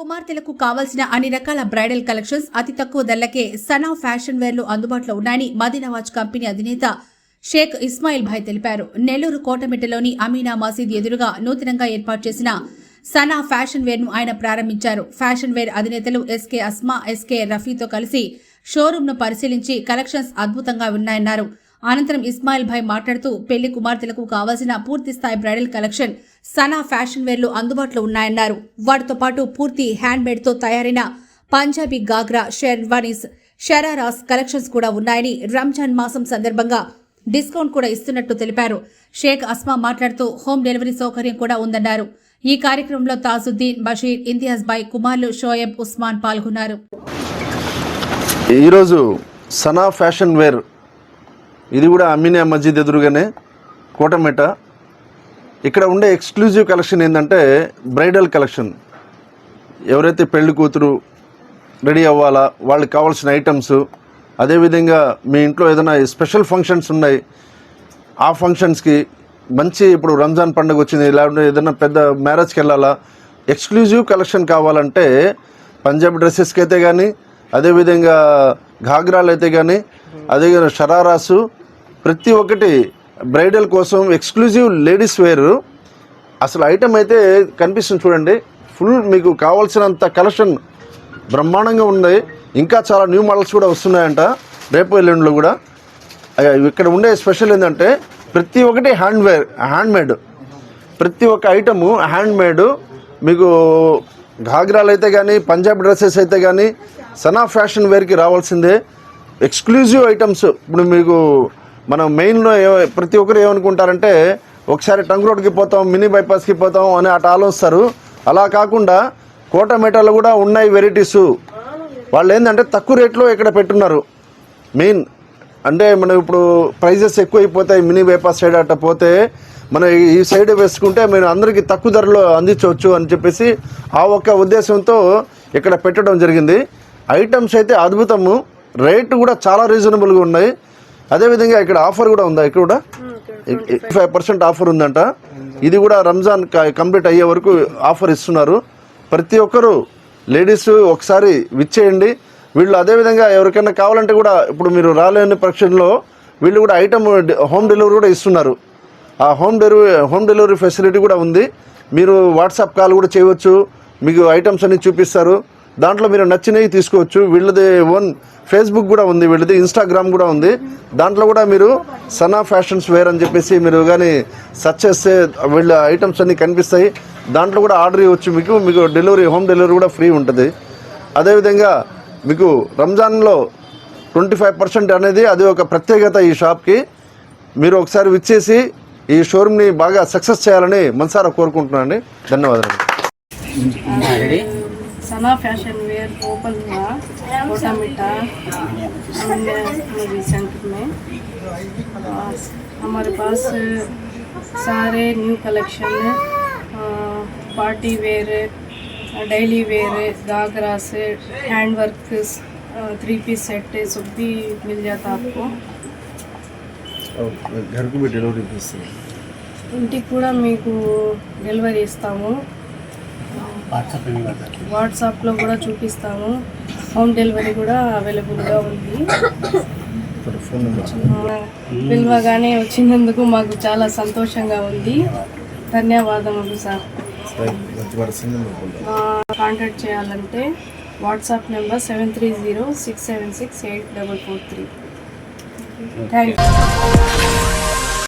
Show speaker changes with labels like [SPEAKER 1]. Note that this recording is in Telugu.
[SPEAKER 1] కుమార్తెలకు కావాల్సిన అన్ని రకాల బ్రైడల్ కలెక్షన్స్ అతి తక్కువ ధరలకే సనా ఫ్యాషన్ వేర్లు అందుబాటులో ఉన్నాయని మదీనవాజ్ కంపెనీ అధినేత షేక్ ఇస్మాయిల్ భాయ్ తెలిపారు. నెల్లూరు కోటమిట్టలోని అమీనా మసీద్ ఎదురుగా నూతనంగా ఏర్పాటు చేసిన సనా ఫ్యాషన్ వేర్ను ఆయన ప్రారంభించారు. ఫ్యాషన్ వేర్ అధినేతలు ఎస్కే అస్మా ఎస్కే రఫీతో కలిసి షోరూమ్ను పరిశీలించి కలెక్షన్స్ అద్భుతంగా ఉన్నాయన్నారు. అనంతరం ఇస్మాయిల్ భాయ్ మాట్లాడుతూ పెళ్ళి కుమార్తెలకు కావాల్సిన పూర్తి స్థాయి బ్రైడల్ కలెక్షన్ సనా ఫ్యాషన్ వేర్లు అందుబాటులో ఉన్నాయన్నారు. వాటితో పాటు పూర్తి హ్యాండ్మేడ్తో తయారైన పంజాబీ గాగ్రా షెర్వానీస్ షరారాస్ కలెక్షన్స్ కూడా ఉన్నాయని రంజాన్ మాసం సందర్భంగా డిస్కౌంట్ కూడా ఇస్తున్నట్టు తెలిపారు. షేక్ అస్మా మాట్లాడుతూ హోమ్ డెలివరీ సౌకర్యం కూడా ఉందన్నారు. ఈ కార్యక్రమంలో తాజుద్దీన్ బషీర్ ఇంతియాజ్ బాయ్ కుమార్లు షోయబ్ ఉస్మాన్ పాల్గొన్నారు.
[SPEAKER 2] ఈరోజు సనా ఫ్యాషన్ వేర్ ఇది కూడా అమీనియా మస్జిద్ ఎదురుగానే కోటమేట ఇక్కడ ఉండే ఎక్స్క్లూజివ్ కలెక్షన్ ఏంటంటే బ్రైడల్ కలెక్షన్ ఎవరైతే పెళ్ళి కూతురు రెడీ అవ్వాలా వాళ్ళకి కావాల్సిన ఐటమ్స్ అదేవిధంగా మీ ఇంట్లో ఏదైనా స్పెషల్ ఫంక్షన్స్ ఉన్నాయి ఆ ఫంక్షన్స్కి మంచి ఇప్పుడు రంజాన్ పండుగ వచ్చింది లేకుంటే ఏదైనా పెద్ద మ్యారేజ్కి వెళ్ళాలా ఎక్స్క్లూజివ్ కలెక్షన్ కావాలంటే పంజాబీ డ్రెస్సెస్కి అయితే కానీ అదేవిధంగా ఘాగ్రాలు అయితే కానీ అదే షరారాసు ప్రతి ఒక్కటి బ్రైడల్ కోసం ఎక్స్క్లూజివ్ లేడీస్ వేర్. అసలు ఐటమ్ అయితే కనిపిస్తుంది చూడండి. ఫుల్ మీకు కావాల్సినంత కలెక్షన్ బ్రహ్మాండంగా ఉంది. ఇంకా చాలా న్యూ మోడల్స్ కూడా వస్తున్నాయంట. రేపు ఎల్లుండిలో కూడా. అయ్యా, ఇక్కడ ఉండే స్పెషల్ ఏంటంటే ప్రతి ఒక్కటి హ్యాండ్ వేర్ హ్యాండ్ మేడ్. ప్రతి ఒక్క ఐటము హ్యాండ్మేడ్ మీకు ఘాగ్రాలు అయితే కానీ పంజాబ్ డ్రెస్సెస్ అయితే కానీ సనా ఫ్యాషన్ వేర్కి రావాల్సిందే. Exclusive items. ఇప్పుడు మీకు మనం మెయిన్లో ప్రతి ఒక్కరు ఏమనుకుంటారంటే ఒకసారి టంగ్ రోడ్కి పోతాం మినీ బైపాస్కి పోతాం అని అటు ఆలోచిస్తారు. అలా కాకుండా కోటమేటలో కూడా ఉన్నాయి వెరైటీస్. వాళ్ళు ఏంటంటే తక్కువ రేట్లో ఇక్కడ పెట్టున్నారు. మెయిన్ అంటే మనం ఇప్పుడు ప్రైజెస్ ఎక్కువైపోతాయి మినీ బైపాస్ సైడ్ అట్ట పోతే మనం ఈ సైడ్ వేసుకుంటే మేము అందరికీ తక్కువ ధరలో అందించవచ్చు అని చెప్పేసి ఆ ఒక్క ఉద్దేశంతో ఇక్కడ పెట్టడం జరిగింది. ఐటమ్స్ అయితే అద్భుతము. రేటు కూడా చాలా రీజనబుల్గా ఉన్నాయి. అదేవిధంగా ఇక్కడ ఆఫర్ కూడా ఉందా? ఇక్కడ కూడా? ఫైవ్. పర్సెంట్ ఆఫర్ ఉందంట. ఇది కూడా రంజాన్ కంప్లీట్ అయ్యే వరకు ఆఫర్ ఇస్తున్నారు. ప్రతి ఒక్కరూ లేడీస్ ఒకసారి విచ్చేయండి. వీళ్ళు అదేవిధంగా ఎవరికైనా కావాలంటే కూడా ఇప్పుడు మీరు రాలేని పక్షంలో వీళ్ళు కూడా ఐటమ్ హోమ్ డెలివరీ కూడా ఇస్తున్నారు. ఆ home delivery home delivery facility కూడా ఉంది. మీరు వాట్సాప్ కాల్ కూడా చేయవచ్చు. మీకు ఐటమ్స్ అన్ని చూపిస్తారు. దాంట్లో మీరు నచ్చినవి తీసుకోవచ్చు. వీళ్ళది ఓన్ ఫేస్బుక్ కూడా ఉంది వీళ్ళది ఇన్స్టాగ్రామ్ కూడా ఉంది. దాంట్లో కూడా మీరు సనా ఫ్యాషన్స్ వేర్ అని చెప్పేసి మీరు కానీ సెర్చ్ చేస్తే వీళ్ళ ఐటమ్స్ అన్నీ కనిపిస్తాయి. దాంట్లో కూడా ఆర్డర్ ఇవ్వచ్చు మీకు. మీకు డెలివరీ హోమ్ డెలివరీ కూడా ఫ్రీ ఉంటుంది. అదేవిధంగా మీకు రంజాన్లో ట్వంటీ ఫైవ్ పర్సెంట్ అనేది అది ఒక ప్రత్యేకత ఈ షాప్కి మీరు ఒకసారి విచ్చేసి ఈ షోరూమ్ని బాగా సక్సెస్ చేయాలని మనసారా కోరుకుంటున్నాను అండి. ధన్యవాదాలు
[SPEAKER 3] सना फैशन वेयर ओपन हुआ कोटा मिट्टा सेंटर में और हमारे पास सारे न्यू कलेक्शन है party wear daily wear ghagra से hand work three piece set सब भी मिल जाता आपको
[SPEAKER 2] ఘర్కు भी డెలివరీ తీస్తుంది
[SPEAKER 3] ఇంటికి కూడా మీకు డెలివరీ ఇస్తాము వాట్సాప్లో కూడా చూపిస్తాము. హోమ్ డెలివరీ కూడా అవైలబుల్గా ఉంది. పిలవగానే వచ్చినందుకు మాకు చాలా సంతోషంగా ఉంది. ధన్యవాదములు సార్. కాంటాక్ట్ చేయాలంటే WhatsApp number seven three zero six seven six eight double four three. Thank you